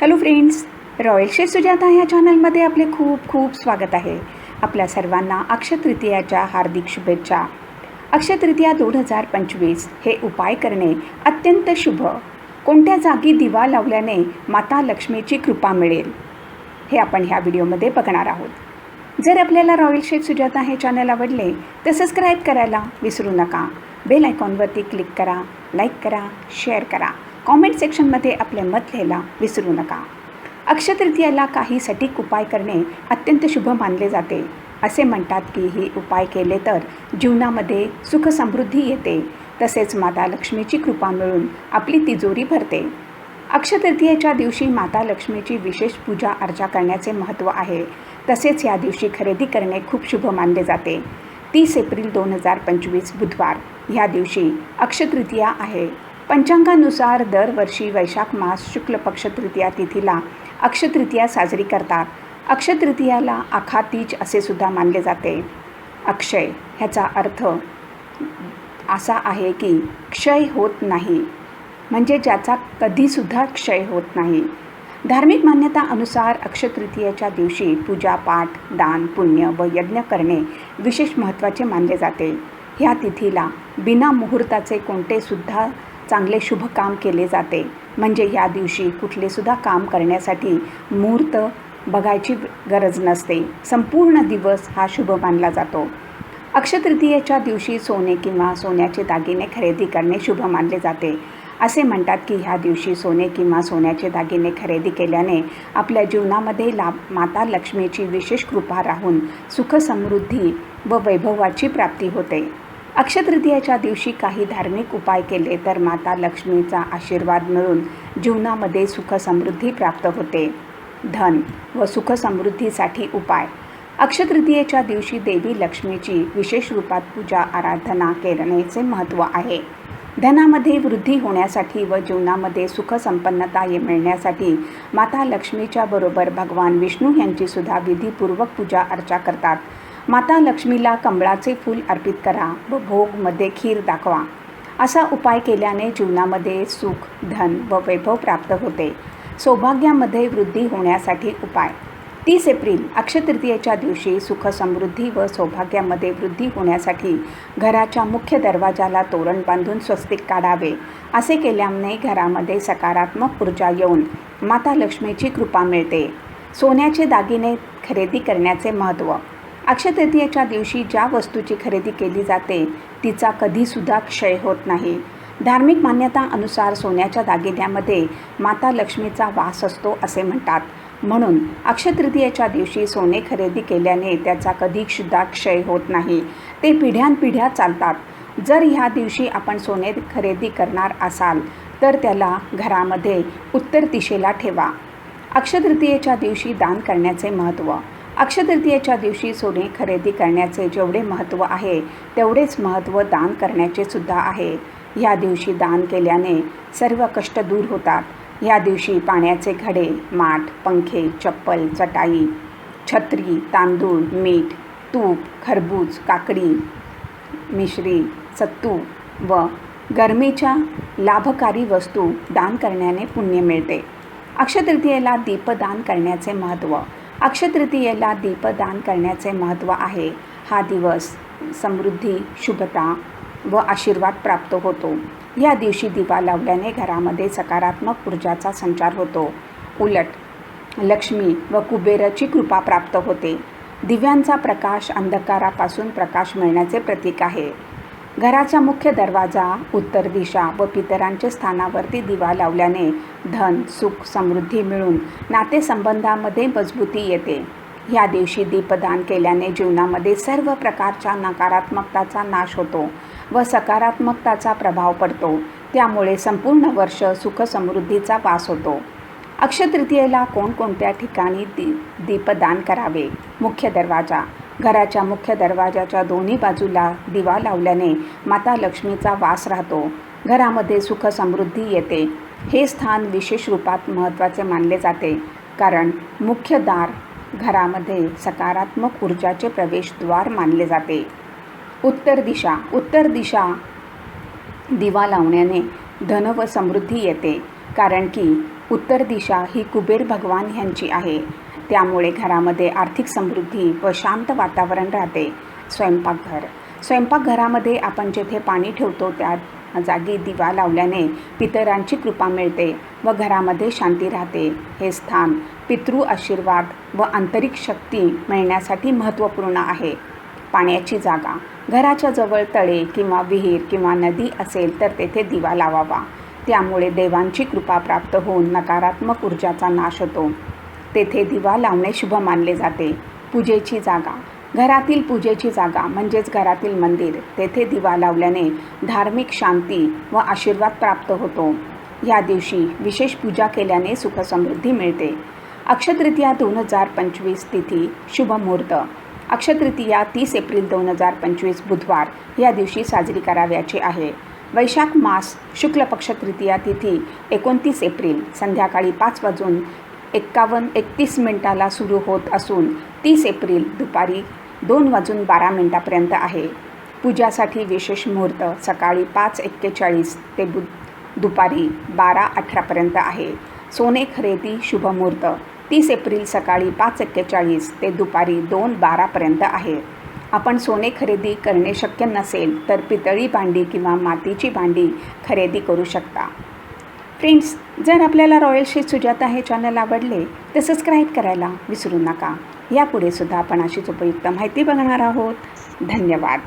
Hello friends royal chef Sujata ह्या चॅनलमध्ये आपले खूप खूप स्वागत आहे. आपल्या सर्वांना अक्षतृतीयाच्या हार्दिक शुभेच्छा. अक्षतृतीया दोन हजार पंचवीस हे उपाय करणे अत्यंत शुभ. कोणत्या जागी दिवा लावल्याने माता लक्ष्मीची कृपा मिळेल? हे आपण ह्या व्हिडिओमध्ये बघणार आहोत. जर आपल्याला रॉयल शेफ सुजाता हे चॅनल आवडले तर सबस्क्राईब करायला विसरू नका. बेल आयकॉनवरती क्लिक करा लाईक करा शेअर करा. कॉमेंट सेक्शनमध्ये आपले मत लिहायला विसरू नका. अक्षतृतीयाला काही सटीक उपाय करणे अत्यंत शुभ मानले जाते. असे म्हणतात की ही उपाय केले तर जीवनामध्ये सुख समृद्धी येते. तसेच माता लक्ष्मीची कृपा मिळून आपली तिजोरी भरते. अक्षतृतीयेच्या दिवशी माता लक्ष्मीची विशेष पूजा अर्चा करण्याचे महत्त्व आहे. तसेच या दिवशी खरेदी करणे खूप शुभ मानले जाते. तीस एप्रिल दोन हजार पंचवीस बुधवार ह्या दिवशी अक्षतृतीया आहे. पंचांगानुसार दरवर्षी वैशाख मास शुक्ल पक्ष तृतीया तिथीला अक्षतृतीया साजरी करतात. अक्षतृतीयाला आखातीज असे सुद्धा मानले जाते. अक्षय ह्याचा अर्थ असा आहे की क्षय होत नाही. म्हणजे ज्याचा कधीसुद्धा क्षय होत नाही. धार्मिक मान्यता अनुसार अक्षतृतीयेच्या दिवशी पूजापाठ दान पुण्य व यज्ञ करणे विशेष महत्त्वाचे मानले जाते. ह्या तिथीला बिना मुहूर्ताचे कोणतेसुद्धा चांगले शुभ काम केले जाते. म्हणजे या दिवशी कुठलेसुद्धा काम करण्यासाठी मुहूर्त बघायची गरज नसते. संपूर्ण दिवस हा शुभ मानला जातो. अक्षतृतीयेच्या दिवशी सोने किंवा सोन्याचे दागिने खरेदी करणे शुभ मानले जाते. असे म्हणतात की ह्या दिवशी सोने किंवा सोन्याचे दागिने खरेदी केल्याने आपल्या जीवनामध्ये लाभ माता लक्ष्मीची विशेष कृपा राहून सुख समृद्धी व वैभवाची प्राप्ती होते. अक्षतृतीयाच्या दिवशी काही धार्मिक उपाय केले तर माता लक्ष्मीचा आशीर्वाद मिळून जीवनामध्ये सुख समृद्धी प्राप्त होते. धन व सुख समृद्धीसाठी उपाय अक्षतृतीयेच्या दिवशी देवी लक्ष्मीची विशेष रूपात पूजा आराधना करण्याचे महत्त्व आहे. धनामध्ये वृद्धी होण्यासाठी व जीवनामध्ये सुखसंपन्नता ये मिळण्यासाठी माता लक्ष्मीच्या बरोबर भगवान विष्णू यांची सुद्धा विधीपूर्वक पूजा अर्चा करतात. माता लक्ष्मीला कमळाचे फूल अर्पित करा व भोगमध्ये खीर दाखवा. असा उपाय केल्याने जीवनामध्ये सुख धन व वैभव प्राप्त होते. सौभाग्यामध्ये वृद्धी होण्यासाठी उपाय. तीस एप्रिल अक्षतृतीयेच्या दिवशी सुख समृद्धी व सौभाग्यामध्ये वृद्धी होण्यासाठी घराच्या मुख्य दरवाजाला तोरण बांधून स्वस्तिक काढावे. असे केल्याने घरामध्ये सकारात्मक ऊर्जा येऊन माता लक्ष्मीची कृपा मिळते. सोन्याचे दागिने खरेदी करण्याचे महत्त्व. अक्षतृतीयेच्या दिवशी ज्या वस्तूची खरेदी केली जाते तिचा कधीसुद्धा क्षय होत नाही. धार्मिक मान्यता अनुसार सोन्याच्या दागिन्यामध्ये माता लक्ष्मीचा वास असतो असे म्हणतात. म्हणून अक्षतृतीयेच्या दिवशी सोने खरेदी केल्याने त्याचा कधीसुद्धा क्षय होत नाही. ते पिढ्यानपिढ्या चालतात. जर ह्या दिवशी आपण सोने खरेदी करणार असाल तर त्याला घरामध्ये उत्तर दिशेला ठेवा. अक्षतृतीयेच्या दिवशी दान करण्याचे महत्त्व. अक्षतृतीयेच्या दिवशी सोने खरेदी करण्याचे जेवढे महत्त्व आहे तेवढेच महत्त्व दान करण्याचे सुद्धा आहे. ह्या दिवशी दान केल्याने सर्व कष्ट दूर होतात. ह्या दिवशी पाण्याचे घडे माठ पंखे चप्पल चटाई छत्री तांदूळ मीठ तूप खरबूज काकडी मिश्री सत्तू व गरमीच्या लाभकारी वस्तू दान करण्याने पुण्य मिळते. अक्षतृतीयेला दीपदान करण्याचे महत्त्व अक्षतृतीयेला दीपदान करण्याचे महत्त्व आहे. हा दिवस समृद्धी शुभता व आशीर्वाद प्राप्त होतो. या दिवशी दिवा लावल्याने घरामध्ये सकारात्मक ऊर्जाचा संचार होतो. उलट लक्ष्मी व कुबेराची कृपा प्राप्त होते. दिव्यांचा प्रकाश अंधकारापासून प्रकाश मिळण्याचे प्रतीक आहे. घराचा मुख्य दरवाजा उत्तर दिशा व पितरांच्या स्थानावरती दिवा लावल्याने धन सुख समृद्धी मिळून नातेसंबंधामध्ये मजबूती येते. या दिवशी दीपदान केल्याने जीवनामध्ये सर्व प्रकारच्या नकारात्मकताचा नाश होतो व सकारात्मकताचा प्रभाव पडतो. त्यामुळे संपूर्ण वर्ष सुख समृद्धीचा वास होतो. अक्षतृतीयेला कोणकोणत्या ठिकाणी दी दीपदान करावे? मुख्य दरवाजा घराच्या मुख्य दरवाजाच्या दोन्ही बाजूला दिवा लावल्याने माता लक्ष्मीचा वास राहतो. घरामध्ये सुख समृद्धी येते. हे स्थान विशेष रूपात महत्त्वाचे मानले जाते. कारण मुख्य दार घरामध्ये सकारात्मक ऊर्जाचे प्रवेशद्वार मानले जाते. उत्तर दिशा. उत्तर दिशा दिवा लावण्याने धन व समृद्धी येते. कारण की उत्तर दिशा ही कुबेर भगवान यांची आहे. त्यामुळे घरामध्ये आर्थिक समृद्धी व शांत वातावरण राहते. स्वयंपाकघर. स्वयंपाकघरामध्ये आपण जेथे पाणी ठेवतो त्या जागी दिवा लावल्याने पितरांची कृपा मिळते व घरामध्ये शांती राहते. हे स्थान पितृ आशीर्वाद व आंतरिक शक्ती मिळण्यासाठी महत्त्वपूर्ण आहे. पाण्याची जागा. घराच्या जवळ तळे किंवा विहीर किंवा नदी असेल तर तेथे दिवा लावावा. त्यामुळे देवांची कृपा प्राप्त होऊन नकारात्मक ऊर्जाचा नाश होतो. तेथे दिवा लावणे शुभ मानले जाते. पूजेची जागा. घरातील पूजेची जागा म्हणजेच घरातील मंदिर. तेथे दिवा लावल्याने धार्मिक शांती व आशीर्वाद प्राप्त होतो. या दिवशी विशेष पूजा केल्याने सुखसमृद्धी मिळते. अक्षतृतीया दोन हजार पंचवीस तिथी शुभ मुहूर्त. अक्षतृतीया तीस एप्रिल दोन हजार पंचवीस बुधवार या दिवशी साजरी कराव्याची आहे. वैशाख मास शुक्ल पक्ष तृतीया तिथी एकोणतीस एप्रिल संध्याकाळी पाच वाजून एक्कावन्न एकतीस मिनिटाला सुरू होत असून तीस एप्रिल दुपारी दोन वाजून बारा मिनिटापर्यंत आहे. पूजासाठी विशेष मुहूर्त सकाळी पाच एक्केचाळीस ते बु दुपारी बारा अठरापर्यंत आहे. सोने खरेदी शुभ मुहूर्त तीस एप्रिल सकाळी पाच एक्केचाळीस ते दुपारी दोन बारापर्यंत आहे. आपण सोने खरेदी करणे शक्य नसेल तर पितळी भांडी किंवा मातीची भांडी खरेदी करू शकता. फ्रेंड्स जर आपल्याला रॉयल शेत सुजाता हे चॅनल आवडले तर सबस्क्राईब करायला विसरू नका. यापुढे सुद्धा आपण अशीच उपयुक्त माहिती बघणार आहोत. धन्यवाद.